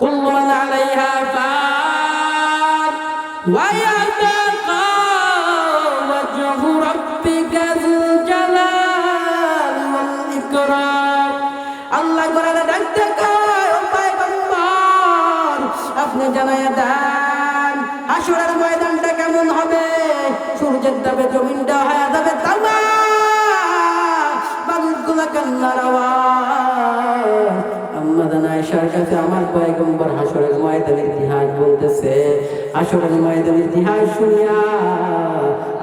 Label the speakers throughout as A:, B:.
A: كل من عليها فان ويبقى وجه ربك ذو الجلال والإكرام আল্লাহ কোরআনে ডাকতে কয় ও পয়গম্বর আপনি জানায়া দেন আসরের ময়দানটা কেমন হবে সূর্যের দাবে জমিনটা হয়ে যাবে তামা মানুষগুলা কান্নার আওয়াজ আয়েশার কাছে আমার পয়গম্বর হাসরের ময়দানের ইতিহাস বলতেছে হাসরের ময়দানের ইতিহাস শুনিয়া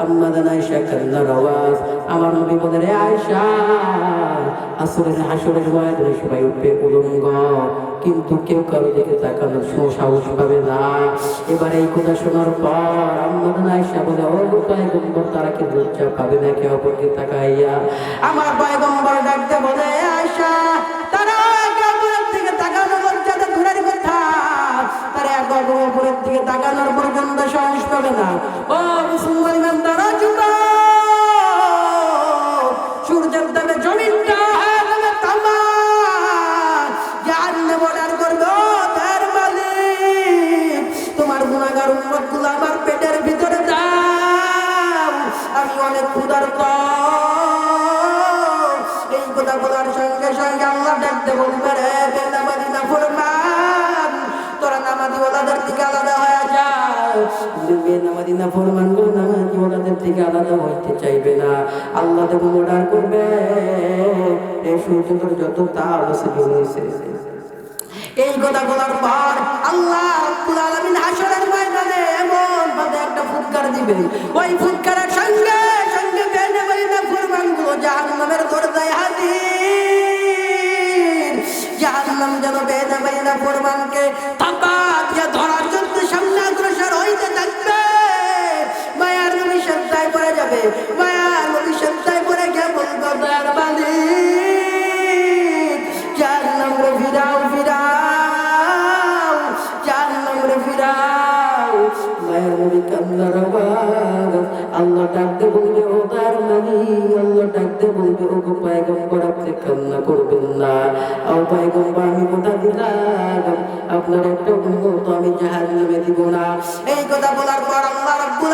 A: আম্মাদান আয়েশা কান্নার আওয়াজ আমার নবী বলে রে আয়েশা, আসরের হাসরের ময়দানে সবাই উঠবে উলঙ্গ, কিন্তু কেউ কারও দিকে তাকানোর সাহস পাবে না। এবার এই কথা শোনার পর আম্মাদান আয়েশা বলে পয়গম্বর, তারা কি লজ্জা পাবে না কেউ অপরকে তাকাইয়া? আমার পয়গম্বর ডাকতে বলে দিকে তাকানোর পর্যন্ত সাহস পাবে না। ও মুসলমান ইমানদারা যুবক সূর্যের দামে জমিনটা যাবে তার আমার পেটের ভিতরে আমি অনেক এই কথা বলার সঙ্গে সঙ্গে ডাকতে বলবে রে না তোরা নামাজি ওলাদের থেকে আলাদা হয়ে না ফরমান গো নামাজি ওলাদের থেকে আলাদা হইতে চাইবে না। আল্লাহ তখন অর্ডার করবে। এই সূর্য যত তার আছে জমিয়েছে এই কথা বলার পর আল্লাহ রাব্বুল আলামিন হাসরের ময়দানে এমন ভাবে একটা ফুৎকার দিবেন। ওই ফুৎকারের সঙ্গে সঙ্গে বেনে বেনে ফরমানগুলো জাহান্নামের দরজায় হাজির। জাহান্নাম যেন বেনে বেনে ফরমানকে মায়ার সত্তায় পড়ে গিয়ে বলব দয়ার মালিক জাহান্নাম রে ফিরাও ফিরাও। জাহান্নাম রে ফিরাও। মায়ের কান্নার আওয়াজ। আল্লাহ ডাকতে বলবে, ও তার মানি আল্লাহ ডাকতে বলবে, ও গো পায়গম্বর, আপনি কান্না করবেন না। ও পায়গম্বর আপনার একটা উন্মত আমি জাহান্নামে দিব না। এই কথা বলার পর আল্লাহ রাব্বুল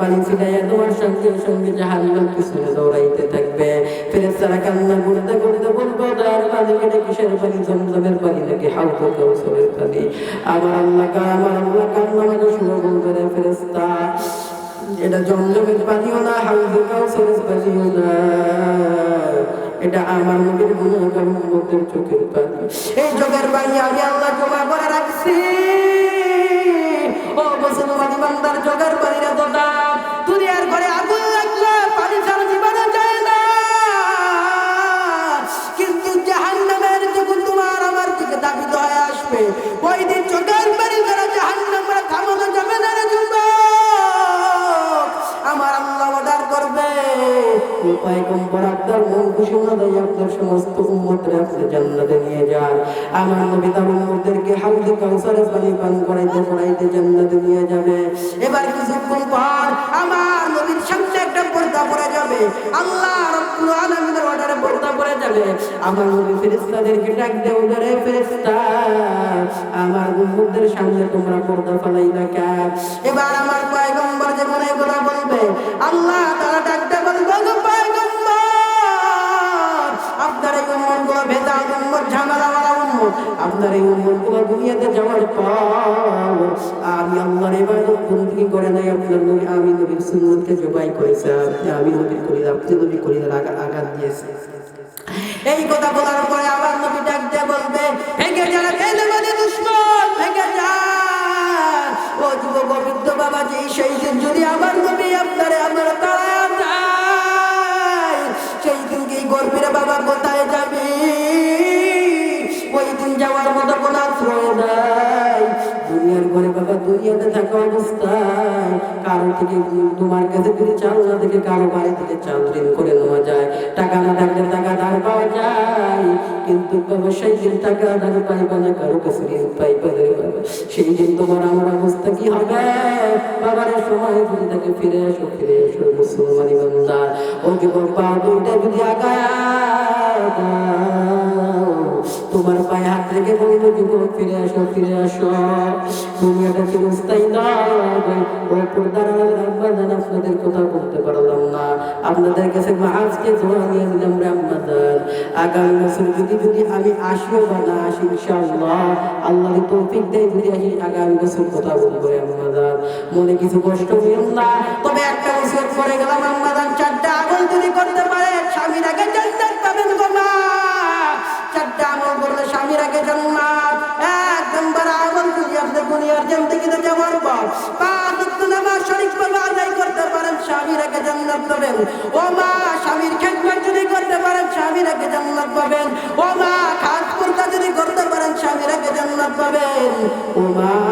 A: পানি ছিটাইয়া তোমার সঙ্গে সঙ্গে পিছনে দৌড়াইতে থাকবে। কান্না করতে করতে বলব তার কেটে কিসের পানি? জমজমের পানি নাকি হাউদা কাউসারের পানি? আমার আল্লাহ কা, আমার আল্লাহ কান্না মানে শুনে বলবে রে ফেরেশতা, এটা জমজমের পানিও না হাউদা কাউসারের পানিও না। এটা আমার নবীর গুণগার উম্মতের চোখের পানি। এই চোখের পানি আমি আল্লাহ করে রাখছি। আপনার সমস্ত আপনি জান্নাতে নিয়ে যান আমার নবী তার কাউসারে পানি পান করাইতে করাইতে জান্নাতে নিয়ে যাবে। এবার কিছুক্ষণ পর আমার নবীর সামনে একটা পর্দা যাবে। আল্লাহ রাব্বুল আলামিনের অর্ডারে পর্দা যাবে। আমার নবী ফেরেশতাদেরকে ডাক ফেরেশতা, আমার সামনে তোমরা পর্দা ফেলাইলা কেন? এবার আমার পয়গম্বর বলবে, আল্লাহ আপনার এই দুনিয়াতে যাওয়ার পর আমি আল্লাহর ইবাদত বন্দি করে নাই? আপনার নবী আমি নবীর সুন্নতকে জবাই করেছে আমি নবীর করি আপনি নবী করিলে আঘাত দিয়েছে। এই কথা বলার পরে আবার নবী ডাক দিয়ে বলবে, ভেঙে যারা ভেঙে মানে দুশ্মন, ভেঙে যান ও যুব গোবিন্দ বাবাজি, সেই দিন যদি আমার যাওয়ার মতো কোনো আশ্রয় নাই। দুনিয়ার ঘরে বাবা, দুনিয়াতে থাকা অবস্থায় কারও থেকে তোমার কাছে যদি চাল না থেকে, কারও বাড়ি থেকে চাল করে নেওয়া যায়। টাকা না থাকলে টাকা ধার পাওয়া যায়। কিন্তু বাবা, সেই দিন টাকা ধার পাইবা না, কারও কাছে ঋণ পাইবা রে সেই দিন তোমার আমার অবস্থা কি হবে? বাবার সময় যদি তাকে ফিরে আসো ফিরে আসো মুসলমানি ও যুবক, পা দুইটা যদি আগায় তোমার পায়ে হাত রেখে বলব যুবক ফিরে আসো ফিরে আসো। দুনিয়াটা চিরস্থায়ী নয় ও পর্দার আব্বাদান আপনাদের কথা বলতে পারলাম না। আপনাদের কাছে আজকে দোয়া নিয়ে দিলাম রাম্মাদান আগামী বছর যদি যদি আমি আসিও বা না আসি, ইনশাআল্লাহ আল্লাহ তৌফিক দেয় যদি আসি, আগামী বছর কথা বলব রাম্মাদান মনে কিছু কষ্ট নিও না, তবে একটা বছর পরে গেলাম রাম্মাদান চারটা আমল যদি করতে পারে, স্বামীর আগে জান্নাত পাবেন গো মা। চারটা স্বামীর আগে জান্নাত এক নম্বর আমল যদি আপনি দুনিয়ার জিন্দেগিতে যাওয়ার পর পাঁচ ওয়াক্ত নামাজ আদায় করতে পারেন, স্বামীর আগে জান্নাত পাবেন। ও মা, স্বামীর খেদমত যদি করতে পারেন, স্বামীর আগে জান্নাত পাবেন। ও মা খাস যদি করতে পারেন, স্বামীর আগে জান্নাত পাবেন। ও মা